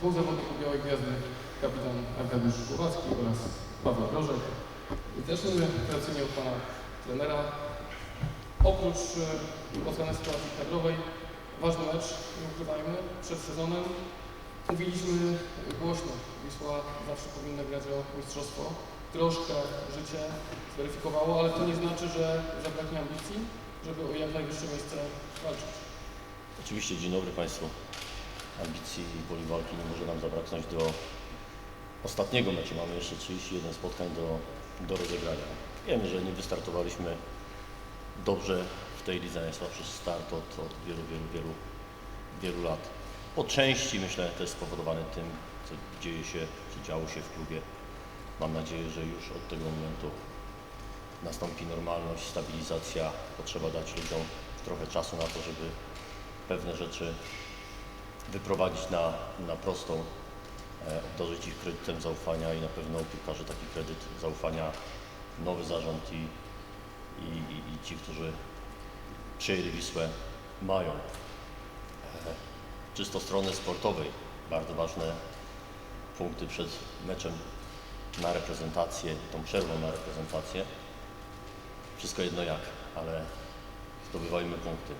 dwóch zawodników Białej Gwiazdy, kapitan Arkadiusz Głowacki oraz Paweł Grożek. I zacznijmy od pana trenera. Oprócz e, oceny sytuacji kadrowej, ważny mecz, nie ukrywajmy, przed sezonem mówiliśmy głośno, Wisła zawsze powinna grać o mistrzostwo. Troszkę życie zweryfikowało, ale to nie znaczy, że zabraknie ambicji, żeby o jak najwyższe miejsce walczyć. Oczywiście, dzień dobry Państwu. Ambicji woli walki nie może nam zabraknąć do ostatniego meczu. Mamy jeszcze 31 spotkań do, do rozegrania. Wiemy, że nie wystartowaliśmy dobrze w tej lidze, najsłabszy start od, od wielu, wielu, wielu, wielu lat. Po części myślę też spowodowany tym, co dzieje się, czy działo się w klubie. Mam nadzieję, że już od tego momentu nastąpi normalność, stabilizacja. Potrzeba dać ludziom trochę czasu na to, żeby pewne rzeczy wyprowadzić na, na prostą, e, obdarzyć ich kredytem zaufania i na pewno piłkarze taki kredyt zaufania, nowy zarząd i, i, i, ci, którzy przyjęli Wisłę mają. E, Czysto strony sportowej, bardzo ważne punkty przed meczem na reprezentację, tą przerwą na reprezentację. Wszystko jedno jak, ale zdobywajmy punkty.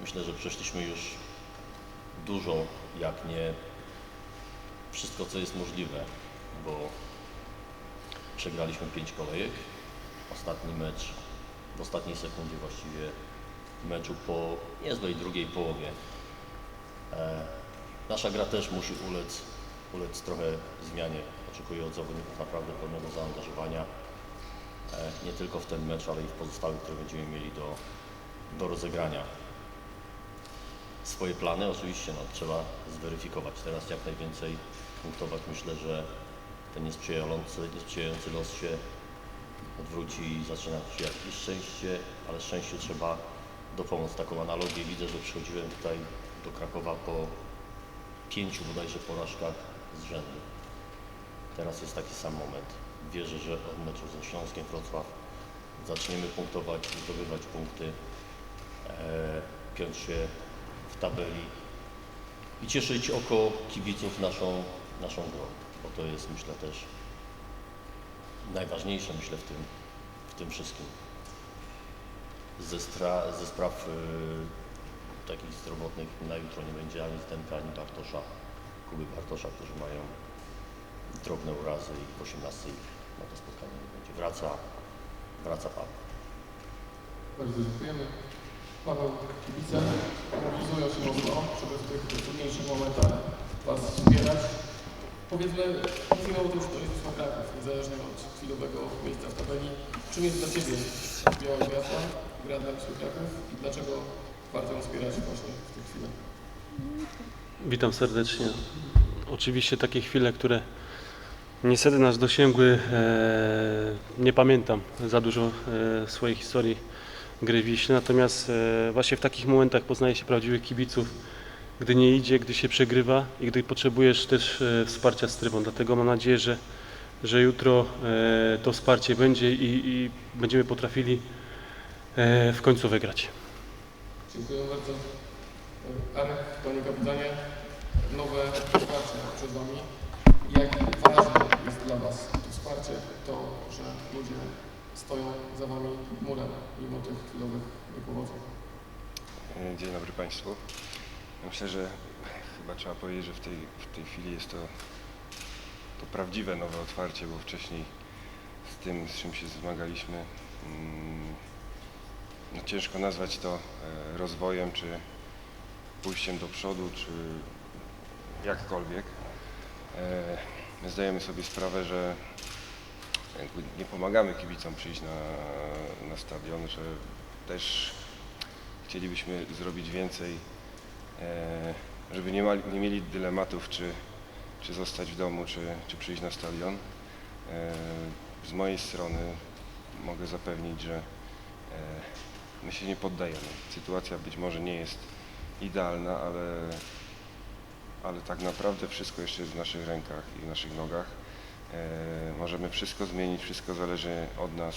Myślę, że przeszliśmy już dużo, jak nie wszystko, co jest możliwe, bo przegraliśmy pięć kolejek. Ostatni mecz, w ostatniej sekundzie właściwie meczu po niezłej drugiej połowie. E, nasza gra też musi ulec, ulec trochę zmianie. Oczekuję od zawodników naprawdę pełnego zaangażowania, e, nie tylko w ten mecz, ale i w pozostałych, które będziemy mieli do, do rozegrania swoje plany. Oczywiście no, trzeba zweryfikować teraz jak najwięcej punktować. Myślę, że ten niesprzyjający, niesprzyjający los się odwróci i zaczyna się jakieś szczęście, ale szczęściu trzeba dopomóc. Taką analogię widzę, że przychodziłem tutaj do Krakowa po pięciu bodajże porażkach z rzędu. Teraz jest taki sam moment. Wierzę, że od meczu ze Śląskiem Wrocław zaczniemy punktować, zdobywać punkty, e, piąć się w tabeli i cieszyć oko kibiców naszą, naszą grą, bo to jest myślę też najważniejsze myślę w tym, w tym wszystkim. Ze, stra, ze spraw y, takich zdrowotnych na jutro nie będzie ani Zdenka, ani Bartosza, Kuby Bartosza, którzy mają drobne urazy i w 18 ich na to spotkanie nie będzie. Wraca, wraca Paweł. Bardzo dziękujemy. Paweł, kibice mobilizują się mocno, żeby w tych trudniejszych momentach Was wspierać. Powiedzmy, mówimy o tym, że to jest Kraków, niezależnie od chwilowego miejsca w tabeli. Czym jest dla Ciebie Biała Gwiazda, gra dla Kraków i dlaczego warto ją wspierać właśnie w tych chwilach? Witam serdecznie. Oczywiście takie chwile, które niestety nas dosięgły, e, nie pamiętam za dużo e, swojej historii gry Wiśle, natomiast e, właśnie w takich momentach poznaje się prawdziwych kibiców, gdy nie idzie, gdy się przegrywa i gdy potrzebujesz też e, wsparcia z trybą. Dlatego mam nadzieję, że, że jutro e, to wsparcie będzie i, i będziemy potrafili w końcu wygrać. Dziękuję bardzo. Arek, Panie Kapitanie, nowe wsparcie przed Wami. Jak ważne jest dla Was stoją za Wami murem, mimo tych chwilowych niepowodzeń. E, Dzień dobry Państwu. Myślę, że chyba trzeba powiedzieć, że w tej, w tej chwili jest to, to prawdziwe nowe otwarcie, bo wcześniej z tym, z czym się zmagaliśmy, mm, no ciężko nazwać to e, rozwojem, czy pójściem do przodu, czy jakkolwiek. E, My zdajemy sobie sprawę, że jakby nie pomagamy kibicom przyjść na, na stadion, że też chcielibyśmy zrobić więcej, e, żeby nie, nie mieli dylematów, czy, czy zostać w domu, czy, czy przyjść na stadion. E, Z mojej strony mogę zapewnić, że e, my się nie poddajemy. Sytuacja być może nie jest idealna, ale, ale tak naprawdę wszystko jeszcze jest w naszych rękach i w naszych nogach. E, Możemy wszystko zmienić, wszystko zależy od nas.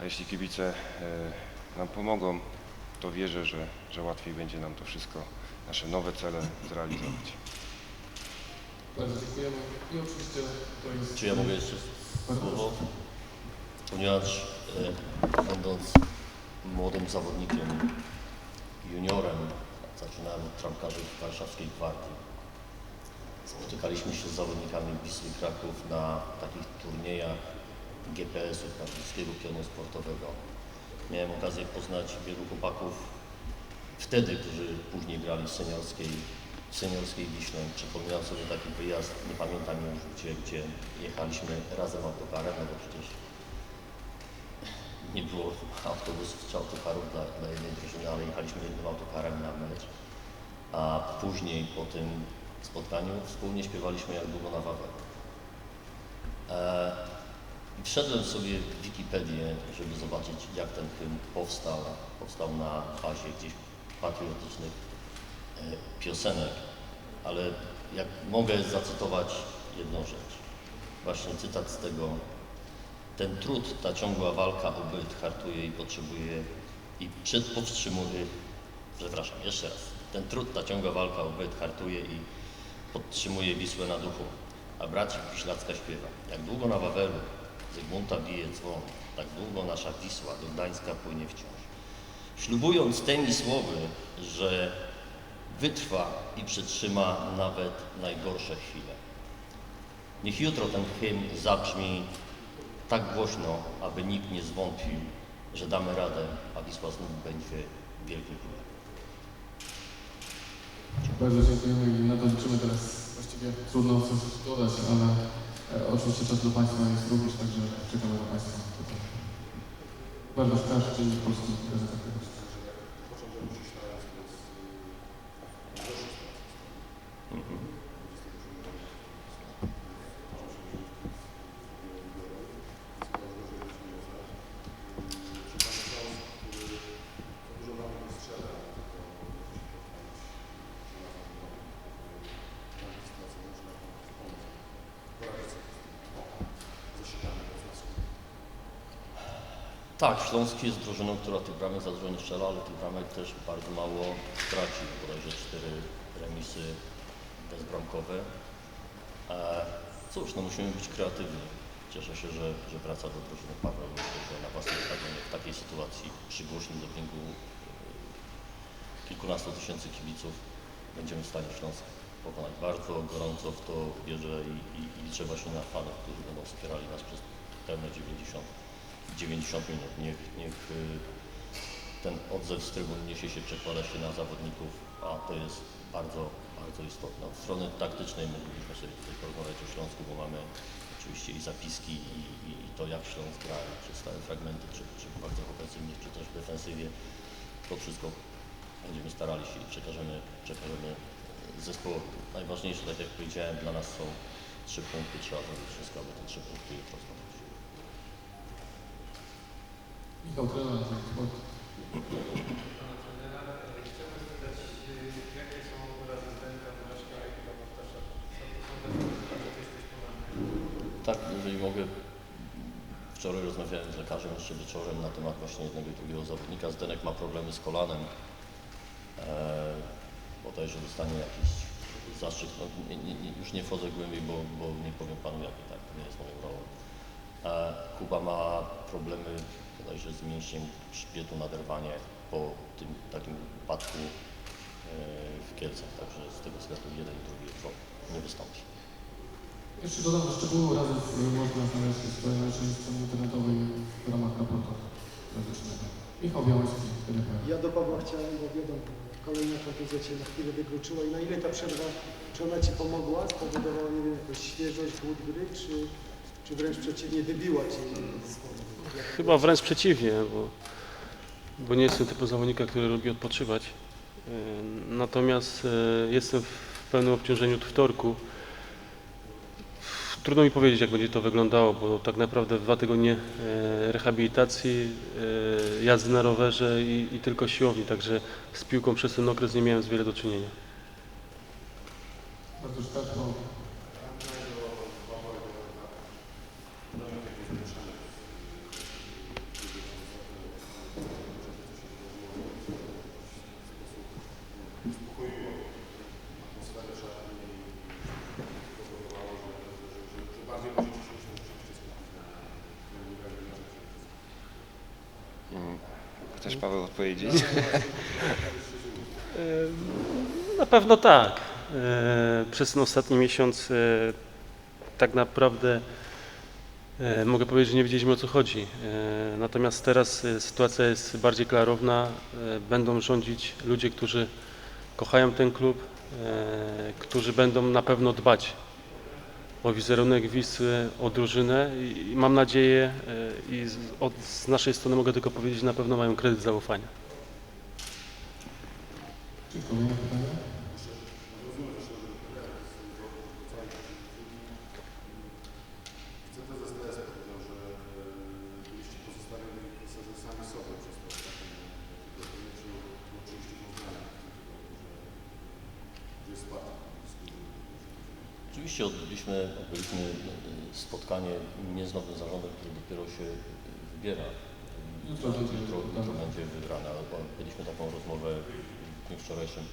A jeśli kibice e, nam pomogą, to wierzę, że, że łatwiej będzie nam to wszystko, nasze nowe cele zrealizować. Bardzo dziękujemy. I oczywiście to jest... Czy ja mogę jeszcze słowo? Ponieważ e, będąc młodym zawodnikiem, juniorem, zaczynałem od trampkarzy w warszawskiej gwardii. Spotykaliśmy się z zawodnikami Wisły Kraków na takich turniejach GPS-u, Krakowskiego Pionu Sportowego. Miałem okazję poznać wielu chłopaków wtedy, którzy później grali w seniorskiej, w seniorskiej Wiśle. Przypominam sobie taki wyjazd, nie pamiętam już gdzie, gdzie jechaliśmy razem autokarem, bo przecież nie było autobusów czy autokarów dla, dla jednej drużyny, ale jechaliśmy jednym autokarem na mecz. A później po tym spotkaniu wspólnie śpiewaliśmy jak długo na Wawel. E, i wszedłem sobie w Wikipedię, żeby zobaczyć jak ten hymn powstał. Powstał na bazie gdzieś patriotycznych e, piosenek, ale jak mogę zacytować jedną rzecz. Właśnie cytat z tego. Ten trud, ta ciągła walka o byt hartuje i potrzebuje i przed powstrzymuje, przepraszam, jeszcze raz. Ten trud, ta ciągła walka o byt hartuje i podtrzymuje Wisłę na duchu. A braci Wiślacka śpiewa. Jak długo na Wawelu Zygmunta bije dzwon, tak długo nasza Wisła do Gdańska płynie wciąż. Ślubując temi słowy, że wytrwa i przetrzyma nawet najgorsze chwile. Niech jutro ten hymn zabrzmi tak głośno, aby nikt nie zwątpił, że damy radę, a Wisła znów będzie wielkim klubie. Bardzo dziękujemy i na to liczymy teraz. Właściwie trudno coś dodać, ale e, oczywiście czas dla Państwa jest również, także czekamy na Państwa. tutaj. Bardzo Szkarz, Dziennik Polski, Gazeta Krakowska. Tak, Śląsk jest drużyną, która tych bramek za dużo nie strzela, ale tych bramek też bardzo mało traci. Bodajże cztery remisy bezbramkowe. E, cóż, no musimy być kreatywni. Cieszę się, że, że wraca do drużyny Paweł. Że na własnym stadionie w takiej sytuacji przy głośnym dopingu e, kilkunastu tysięcy kibiców będziemy w stanie Śląsk pokonać. Bardzo gorąco w to wierzę i, i, i liczę właśnie na fanów, którzy będą wspierali nas przez pełne 90 90 minut. Niech, niech y, ten odzew z trybun niesie się, przekłada się na zawodników, a to jest bardzo, bardzo istotne. Od strony taktycznej moglibyśmy sobie tutaj porozmawiać o Śląsku, bo mamy oczywiście i zapiski, i, i, i to jak Śląsk gra, czy stałe fragmenty, czy, czy akcjach ofensywnych, czy też w defensywie. To wszystko będziemy starali się i przekażemy, przekażemy zespołowi. Najważniejsze, tak jak powiedziałem, dla nas są trzy punkty, trzeba zrobić wszystko, aby te trzy punkty zdobyć. Michał. Tak, jeżeli mogę. Wczoraj rozmawiałem z lekarzem jeszcze wieczorem na temat właśnie jednego i drugiego zawodnika. Zdenek ma problemy z kolanem. Eee, bodajże dostanie jakiś zastrzyk. No, nie, nie, już nie wchodzę głębiej, bo, bo nie powiem Panu jaki, tak, to nie jest moją rolą. Eee, Kuba ma problemy bodajże z mięśniem szpietu naderwanie po tym takim upadku eee, w Kielcach. Także z tego względu jeden i drugi jutro nie wystąpi. Jeszcze dodam, że szczegóły razów y, można znaleźć w swojej naszej stronie internetowej w ramach raportu medycznego. Michał Białęski, TVP. Ja do Pawła chciałem, bo wiadomo, kolejna kontuzja Cię na chwilę wykluczyła i na ile ta przerwa, czy ona Ci pomogła, spowodowała, nie wiem, jakąś świeżość, głód gry, czy, czy wręcz przeciwnie, wybiła Cię z Chyba wręcz przeciwnie, bo, bo nie jestem typem zawodnika, który lubi odpoczywać. E, Natomiast e, jestem w pełnym obciążeniu od wtorku. Trudno mi powiedzieć, jak będzie to wyglądało, bo tak naprawdę dwa tygodnie e, rehabilitacji, jazdy na rowerze i, i tylko siłowni, także z piłką przez ten okres nie miałem z wiele do czynienia. Bardzo Chcesz Paweł odpowiedzieć? E, Na pewno tak. E, Przez ten ostatni miesiąc e, tak naprawdę e, mogę powiedzieć, że nie wiedzieliśmy o co chodzi. Natomiast teraz sytuacja jest bardziej klarowna. Będą rządzić ludzie, którzy kochają ten klub, którzy będą na pewno dbać o wizerunek Wisły, o drużynę i mam nadzieję e, i z, od, z naszej strony mogę tylko powiedzieć, że na pewno mają kredyt zaufania. Czy kolejne pytania? CTZS powiedział, że e, byliście pozostawieni w zasadzie sami sobie przez to ostatnie tygodnie, czy oczywiście poznania w tym tygodniu, że gdzie jest Spartak Oczywiście odbyliśmy, odbyliśmy e, spotkanie nie z nowym zarządem, który dopiero się e, wybiera. Jutro będzie jutro, wybrane. jutro będzie wybrana. bo Mieliśmy taką rozmowę w dniu wczorajszym,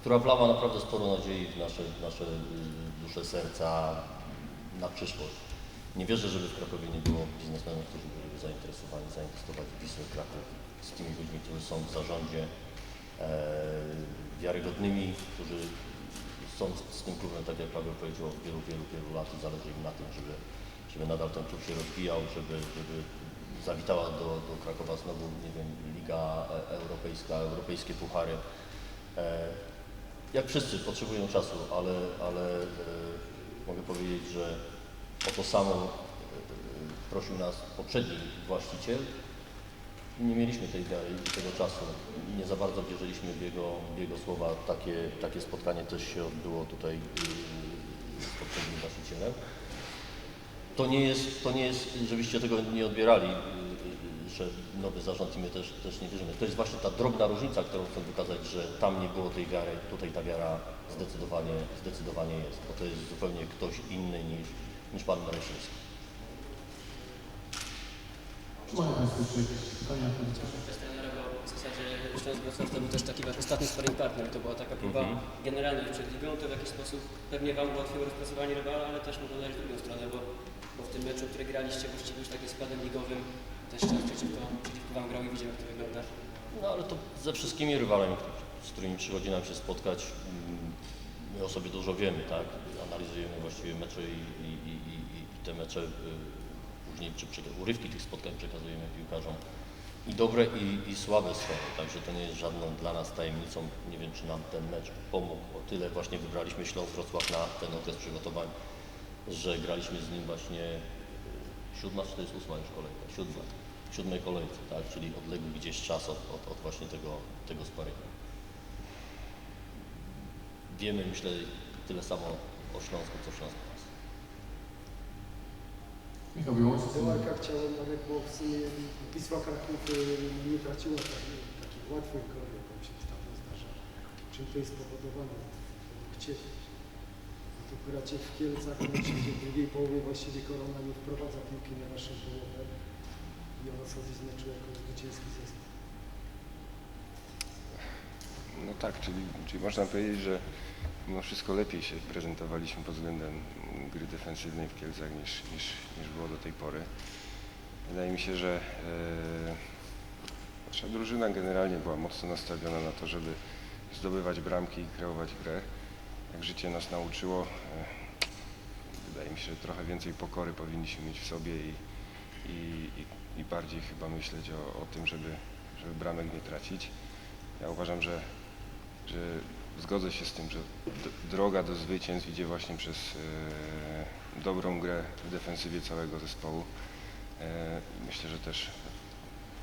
która wlała naprawdę sporo nadziei w nasze, w nasze dusze, serca na przyszłość. Nie wierzę, żeby w Krakowie nie było biznesmenów, którzy byliby zainteresowani zainwestować w Wisłę Kraków z tymi ludźmi, którzy są w zarządzie, e, wiarygodnymi, którzy są z, tym klubem, tak jak Paweł powiedział, od wielu, wielu, wielu lat i zależy im na tym, żeby, żeby nadal ten klub się rozwijał, żeby, żeby zawitała do, do Krakowa znowu, nie wiem, Liga Europejska, europejskie puchary. E, jak wszyscy potrzebują czasu, ale, ale e, mogę powiedzieć, że o to samo e, prosił nas poprzedni właściciel. Nie mieliśmy tej wiary i tego czasu. Nie za bardzo wierzyliśmy w jego, w jego słowa. Takie, takie spotkanie też się odbyło tutaj yy, z poprzednim właścicielem. To nie jest, to nie jest żebyście tego nie odbierali, yy, że nowy zarząd i my też, też nie wierzymy. To jest właśnie ta drobna różnica, którą chcę wykazać, że tam nie było tej wiary, tutaj ta wiara zdecydowanie, zdecydowanie jest, bo to jest zupełnie ktoś inny niż, niż pan Maryszyński. Państwo jeszcze jakieś pytania? W zasadzie Śląsk Wrocław to był też taki wasz ostatni sparring partner. To była taka próba Mhm. generalnie już przed ligą. To w jakiś sposób pewnie wam ułatwiło rozpracowanie rywala, ale też mogło dać w drugą stronę, bo, bo w tym meczu, który graliście właściwie już takim składem ligowym, też Śląsk przeciwko, przeciwko wam grał i widział jak to wygląda. No ale to ze wszystkimi rywalami, z którymi przychodzi nam się spotkać, mm, my o sobie dużo wiemy, tak? Analizujemy właściwie mecze i, i, i, i, te mecze y, później, czy urywki tych spotkań przekazujemy piłkarzom. I dobre, i, i słabe strony, także to nie jest żadną dla nas tajemnicą. Nie wiem, czy nam ten mecz pomógł. O tyle właśnie wybraliśmy Śląsk Wrocław na ten okres przygotowań, że graliśmy z nim właśnie y, siódma, czy to jest ósma już kolejka? Siódma. W siódmej kolejce, tak? Czyli odległy gdzieś czas od, od, od właśnie tego, tego sparingu. Wiemy, myślę, tyle samo o Śląsku, co Śląsk o nas. Michał Wyłarka chciałem, ale bo w sumie Wisła Kraków y, nie traciła takich, takich łatwych goli, jak się ostatnio zdarza. Czym to jest spowodowane? Gdzie? No to gracie w Kielcach, w drugiej połowie właściwie Korona nie wprowadza piłki na naszą połowę z meczu jako zwycięski zespół. No tak, czyli, czyli można powiedzieć, że mimo wszystko lepiej się prezentowaliśmy pod względem gry defensywnej w Kielcach niż, niż, niż było do tej pory. Wydaje mi się, że e, nasza drużyna generalnie była mocno nastawiona na to, żeby zdobywać bramki i kreować grę. Jak życie nas nauczyło, e, wydaje mi się, że trochę więcej pokory powinniśmy mieć w sobie i, i, i, i bardziej chyba myśleć o, o tym, żeby, żeby bramek nie tracić. Ja uważam, że, że zgodzę się z tym, że droga do zwycięstw idzie właśnie przez e, dobrą grę w defensywie całego zespołu. E, myślę, że też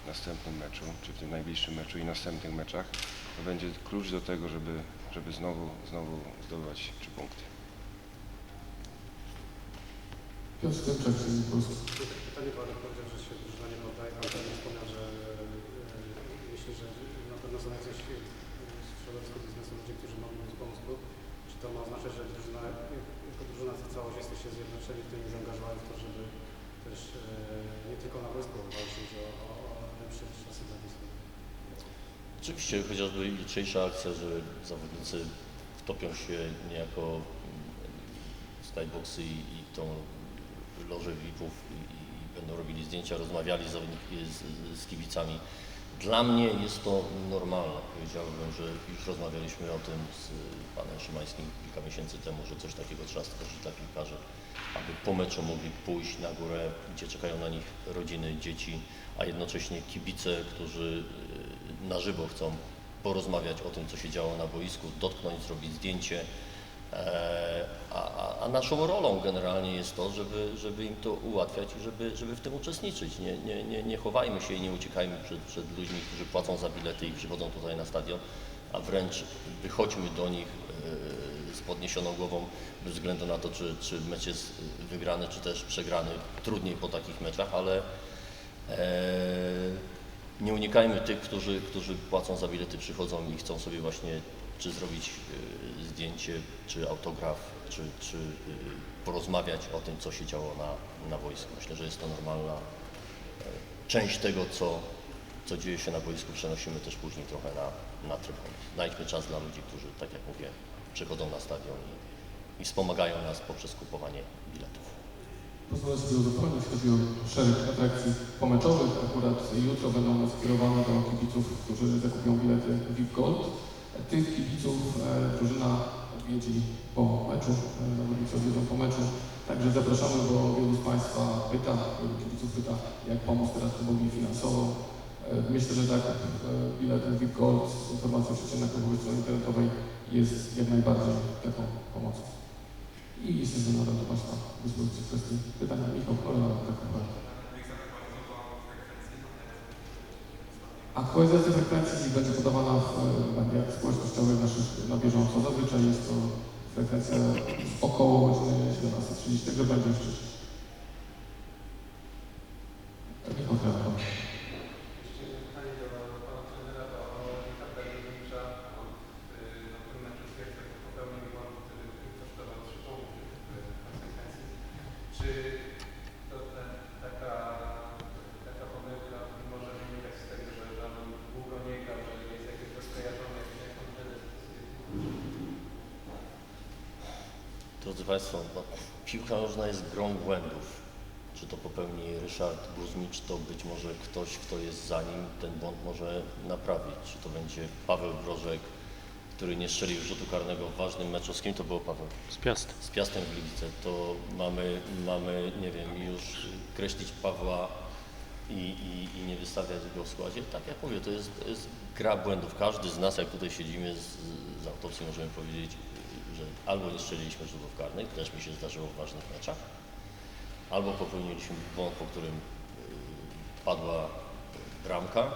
w następnym meczu, czy w tym najbliższym meczu i następnych meczach to będzie klucz do tego, żeby, żeby znowu, znowu zdobywać trzy punkty. Piotr Klepczak, Czyzy Polski. Pytanie Pan powiedział, że się drużyna nie poddaje, Pan pewnie wspomniał, że e, myślę, że na pewno są jacyś e, w środowisku biznesu ludzie, którzy mogliby pomóc klub. Czy to ma oznaczać, że drużyna, jako drużyna za całość jesteście zjednoczeni w tym i zaangażowani w to, żeby też e, nie tylko na boisku walczyć o, o, o lepsze czasy dla Wisły? Oczywiście chociażby jutrzejsza akcja, że zawodnicy wtopią się niejako w skyboxy i, i tą lożę VIP-ów i, i będą robili zdjęcia, rozmawiali z, z, kibicami. Dla mnie jest to normalne. Powiedziałbym, że już rozmawialiśmy o tym z panem Szymańskim kilka miesięcy temu, że coś takiego trzeba stworzyć dla piłkarzy, aby po meczu mogli pójść na górę, gdzie czekają na nich rodziny, dzieci, a jednocześnie kibice, którzy y, na żywo chcą porozmawiać o tym, co się działo na boisku, dotknąć, zrobić zdjęcie. E, A, a, a naszą rolą generalnie jest to, żeby, żeby im to ułatwiać i żeby, żeby w tym uczestniczyć. Nie, nie, nie, nie chowajmy się i nie uciekajmy przed, przed ludźmi, którzy płacą za bilety i przychodzą tutaj na stadion, a wręcz wychodźmy do nich e, z podniesioną głową bez względu na to, czy, czy mecz jest wygrany, czy też przegrany. Trudniej po takich meczach, ale e, nie unikajmy tych, którzy, którzy płacą za bilety, przychodzą i chcą sobie właśnie czy zrobić y, zdjęcie, czy autograf, czy, czy y, porozmawiać o tym, co się działo na, na boisku. Myślę, że jest to normalna e, część tego, co, co dzieje się na boisku, przenosimy też później trochę na, na trybuny. Znajdźmy czas dla ludzi, którzy, tak jak mówię, przychodzą na stadion i, i wspomagają nas poprzez kupowanie biletów. Pozwolę sobie uzupełnić, chodzi o szereg atrakcji pomeczowych. Akurat jutro będą one skierowane do kibiców, którzy zakupią bilety VIP Gold. Tych kibiców e, drużyna odwiedzi po meczu, e, zawodnicy odwiedzą po meczu. Także zapraszamy, bo wielu z Państwa pyta, wielu kibiców pyta, jak pomóc teraz klubowi finansowo. E, Myślę, że tak, bilet VIP Gold z informacją przeciwną na stronie internetowej jest jak najbardziej taką pomocą. I jestem zadowolony do Państwa dyspozycji w kwestii pytania. Michał Kola, tak naprawdę. Aktualizacja frekwencji będzie podawana w mediach społecznościowych naszych na bieżąco. Zazwyczaj jest to frekwencja około godziny 17.30, także będzie wcześniej. Michał Kola. Jeszcze pytanie do pana trenera do Ricarda Jurowicza. On y, na tym meczu stwierdził, że popełnił błąd, który kosztował trzy punkty w konsekwencji. Czy to te, taka, taka pomyłka może wynikać z tego, że, że on długo nie grał, że jest jakby to skojarzone jak jako trener Państwo, no, piłka nożna jest grą błędów. Czy to popełni Ryszard Guzmicz, to być może ktoś, kto jest za nim, ten błąd może naprawić. Czy to będzie Paweł Brożek, który nie strzelił rzutu karnego w ważnym meczu. Z kim to było, Paweł? Z Piast. z Piastem Gliwice, to mamy, mamy nie wiem, już kreślić Pawła i, i, i nie wystawiać go w składzie. Tak jak mówię, to jest, to jest gra błędów. Każdy z nas, jak tutaj siedzimy z, z autopsji, możemy powiedzieć, że albo nie strzeliliśmy rzutów karnych, też mi się zdarzyło w ważnych meczach, albo popełniliśmy błąd, po którym y, padła bramka.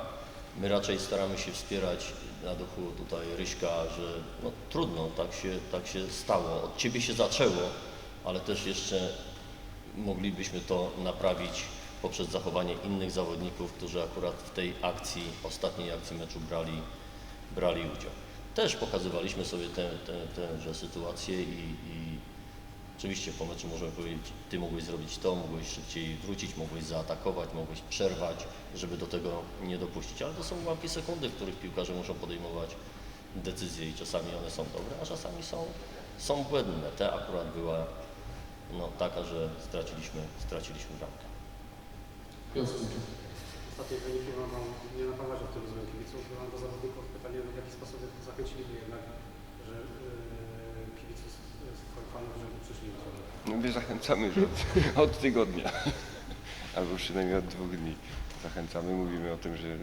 My raczej staramy się wspierać na duchu tutaj Ryśka, że no, trudno, tak się, tak się stało. Od Ciebie się zaczęło, ale też jeszcze moglibyśmy to naprawić poprzez zachowanie innych zawodników, którzy akurat w tej akcji, ostatniej akcji meczu brali, brali udział. Też pokazywaliśmy sobie tę, tę, tęże sytuację i, i Oczywiście po meczu możemy powiedzieć, ty mogłeś zrobić to, mogłeś szybciej wrócić, mogłeś zaatakować, mogłeś przerwać, żeby do tego nie dopuścić. Ale to są ułamki sekundy, w których piłkarze muszą podejmować decyzje i czasami one są dobre, a czasami są, są błędne. Ta akurat była no, taka, że straciliśmy, straciliśmy bramkę. Piotr. Ostatnie wyniki mogą nie napawać optymizmem kibiców. Mam do zawodników pytanie, w jaki sposób zachęciliby jednak, że yy, kibiców twoich fanów, żeby przyszli na. No my zachęcamy od, od tygodnia, albo przynajmniej od dwóch dni. Zachęcamy, mówimy o tym, że,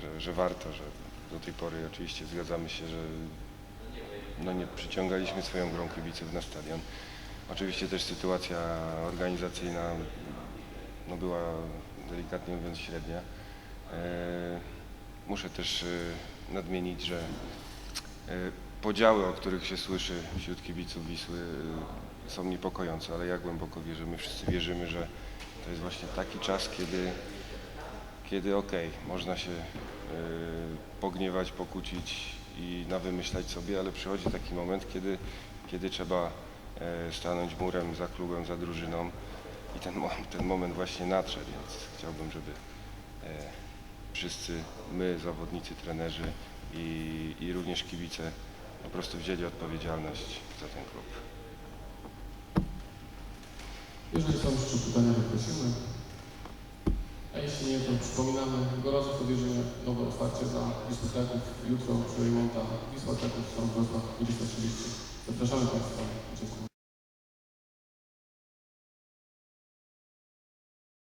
że, że warto, że do tej pory oczywiście zgadzamy się, że no nie przyciągaliśmy swoją grą kibiców na stadion. Oczywiście też sytuacja organizacyjna no była delikatnie mówiąc średnia. E, muszę też e, nadmienić, że e, podziały, o których się słyszy wśród kibiców Wisły są niepokojące, ale ja głęboko wierzę, my wszyscy wierzymy, że to jest właśnie taki czas, kiedy, kiedy okej, można się pogniewać, pokłócić i nawymyślać sobie, ale przychodzi taki moment, kiedy, kiedy trzeba stanąć murem za klubem, za drużyną i ten, ten moment właśnie nadszedł, więc chciałbym, żeby e, wszyscy my, zawodnicy, trenerzy i, i również kibice po prostu wzięli odpowiedzialność za ten klub. Jeżeli są jeszcze pytania, to prosimy. jeśli nie, to przypominamy. Gorąco podejrzymy nowe otwarcie dla Wisły Kraków jutro przy remonta Wisła Kraków, Sąd Wrocław 20.30. Zapraszamy Państwa. Dziękuję.